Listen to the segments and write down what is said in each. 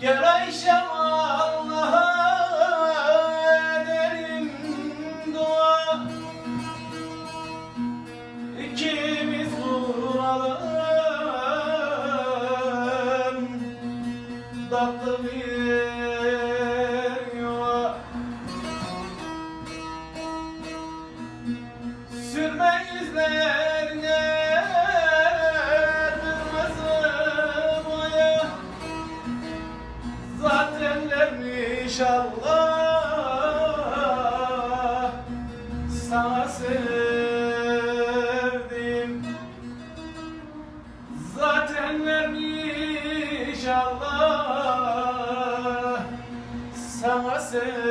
Gel Ayşem Allah'a edelim dua. İkimiz kuralım Tatlı bir Zatenlermiş Allah. Sana sevdim. Zatenlermiş Allah. Sana sevdim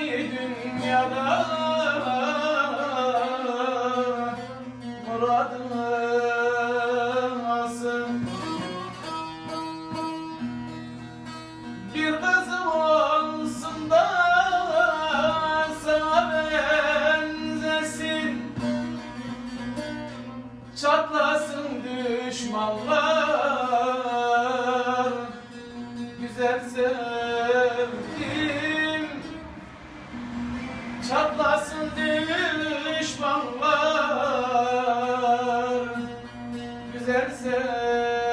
dünyada. Muradını Bir kızım olsun da Çatlasın düşmanlar Çatlasın düşmanlar. Güzelse